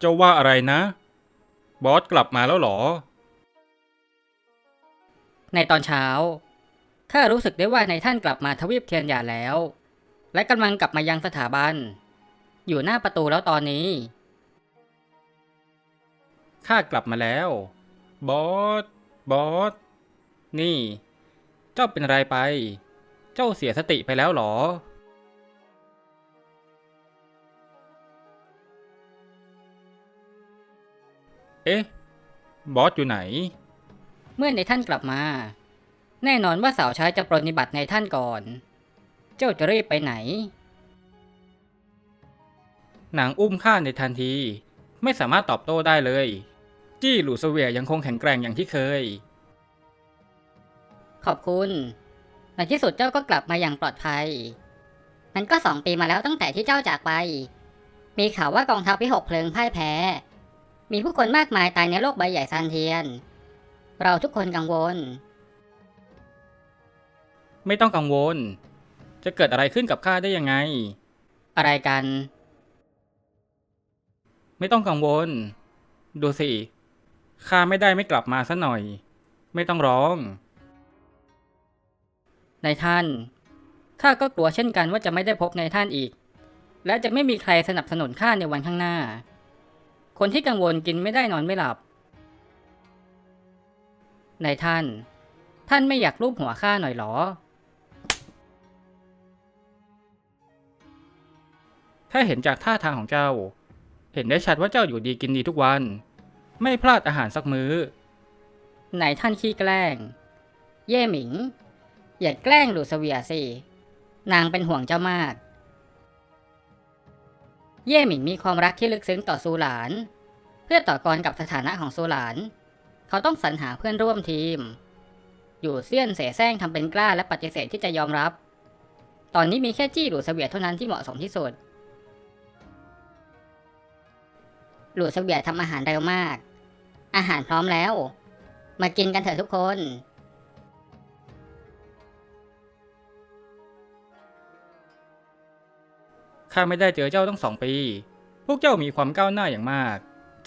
เจ้าว่าอะไรนะ บอสกลับมาแล้วเหรอ ในตอนเช้าข้ารู้สึกได้ว่านายท่านกลับมาทวีปเทียนหยาแล้ว และกำลังกลับมายังสถาบัน อยู่หน้าประตูแล้วตอนนี้ข้ากลับมาแล้ว บอส บอส นี่ เจ้าเป็นอะไรไป เจ้าเสียสติไปแล้วเหรอ เอ๊ะ บอสอยู่ไหน เมื่อในท่านกลับมา แน่นอนว่าสาวใช้จะปรนนิบัติในท่านก่อน เจ้าจะรีบไปไหนนางอุ้มข้าในทันที ไม่สามารถตอบโต้ได้เลย จี้หลูเสวียยังคงแข็งแกร่งอย่างที่เคย ขอบคุณ ในที่สุดเจ้าก็กลับมาอย่างปลอดภัย มันก็สองปีมาแล้วตั้งแต่ที่เจ้าจากไป มีข่าวว่ากองทัพพิหกเพลิงพ่ายแพ้ มีผู้คนมากมายตายในโลกใบใหญ่ซานเทียน เราทุกคนกังวล ไม่ต้องกังวล จะเกิดอะไรขึ้นกับข้าได้ยังไง อะไรกัน ไม่ต้องกังวล ดูสิข้าไม่ได้ไม่กลับมาซะหน่อย ไม่ต้องร้องในท่าน ข้าก็กลัวเช่นกันว่าจะไม่ได้พบในท่านอีก และจะไม่มีใครสนับสนุนข้าในวันข้างหน้า คนที่กังวลกินไม่ได้นอนไม่หลับในท่าน ท่านไม่อยากรูปหัวข้าหน่อยหรอ ถ้าเห็นจากท่าทางของเจ้า เห็นได้ชัดว่าเจ้าอยู่ดีกินดีทุกวัน ไม่พลาดอาหารสักมื้อ ไหนท่านขี้แกล้ง เย่หมิง อย่าแกล้งหลูเสเวียสิ นางเป็นห่วงเจ้ามาก เย่หมิงมีความรักที่ลึกซึ้งต่อซูหลาน เพื่อต่อกรกับสถานะของซูหลาน เขาต้องสรรหาเพื่อนร่วมทีม อยู่เซียนเสแสร้งทำเป็นกล้าและปฏิเสธที่จะยอมรับ ตอนนี้มีแค่จี้หลู่เสเวียเท่านั้นที่เหมาะสมที่สุด หลู่เสเวียทำอาหารเร็วมาก อาหารพร้อมแล้ว มากินกันเถอะทุกคน ข้าไม่ได้เจอเจ้าตั้งสองปี พวกเจ้ามีความก้าวหน้าอย่างมาก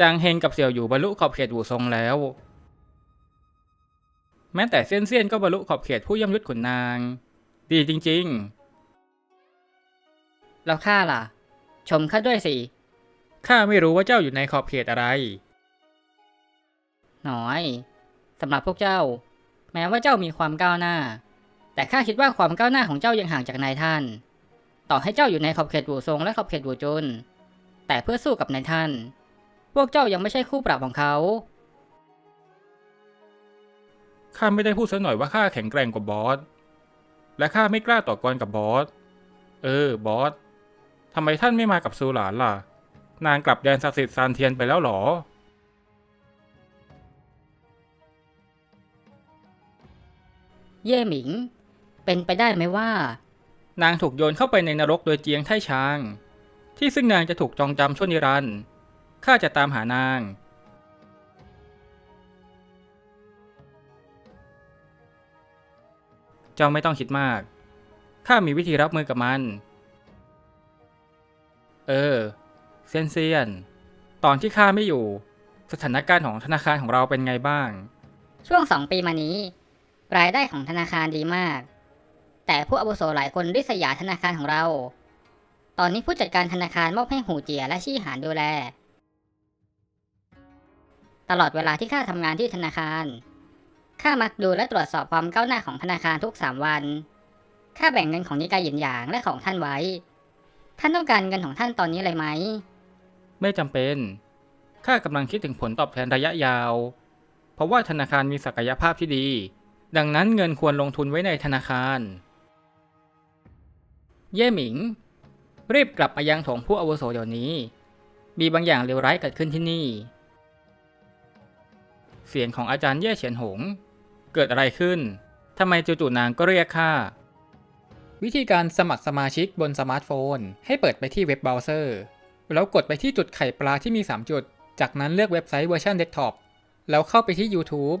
จางเฮงกับเสี่ยวอยู่บรรลุขอบเขตหูทรงแล้ว แม้แต่เซียนเซียนก็บรรลุขอบเขตผู้ย่ำยุดขุนนาง ดีจริงแล้วข้าล่ะ ชมข้าด้วยสิๆข้าไม่รู้ว่าเจ้าอยู่ในขอบเขตอะไร น้อยสำหรับพวกเจ้า แม้ว่าเจ้ามีความก้าวหน้า แต่ข้าคิดว่าความก้าวหน้าของเจ้ายังห่างจากนายท่าน ต่อให้เจ้าอยู่ในขอบเขตบูทรงและขอบเขตบูจุน แต่เพื่อสู้กับนายท่าน พวกเจ้ายังไม่ใช่คู่ปรับของเขา ข้าไม่ได้พูดซะหน่อยว่าข้าแข็งแกร่งกว่าบอส และข้าไม่กล้าต่อกรกับบอส เออ บอสทำไมท่านไม่มากับซูหลานล่ะ นางกลับแดนศักดิ์สิทธิ์ซานเทียนไปแล้วเหรอเย่หมิง เป็นไปได้ไหมว่า นางถูกโยนเข้าไปในนรกโดยเจียงไท่ช้าง ที่ซึ่งนางจะถูกจองจำชั่วนิรันดร์ข้าจะตามหานาง เจ้าไม่ต้องคิดมาก ข้ามีวิธีรับมือกับมัน เออ เซียนเซียน ตอนที่ข้าไม่อยู่ สถานการณ์ของธนาคารของเราเป็นไงบ้าง ช่วงสองปีมานี้ รายได้ของธนาคารดีมาก แต่ผู้อาวุโสหลายคนริษยาธนาคารของเรา ตอนนี้ผู้จัดการธนาคารมอบให้หูเจียและชี่หานดูแล ตลอดเวลาที่ข้าทำงานที่ธนาคารข้ามักดูและตรวจสอบความก้าวหน้าของธนาคารทุกสามวันข้าแบ่งเงินของนิกายหยินหยางและของท่านไว้ ท่านต้องการเงินของท่านตอนนี้เลยไหม ไม่จำเป็น ข้ากำลังคิดถึงผลตอบแทนระยะยาว เพราะว่าธนาคารมีศักยภาพที่ดี ดังนั้นเงินควรลงทุนไว้ในธนาคาร เย่หมิง รีบกลับมายังถงผู้อาวุโสเดี๋ยวนี้ มีบางอย่างเลวร้ายเกิดขึ้นที่นี่ เสียงของอาจารย์เย่เฉียนหง เกิดอะไรขึ้นทำไมจู่ๆนางก็เรียกข้าวิธีการสมัครสมาชิกบนสมาร์ทโฟน ให้เปิดไปที่เว็บเบราว์เซอร์ แล้วกดไปที่จุดไข่ปลาที่มี 3 จุด จากนั้นเลือกเว็บไซต์เวอร์ชันเดสก์ท็อปแล้วเข้าไปที่ YouTube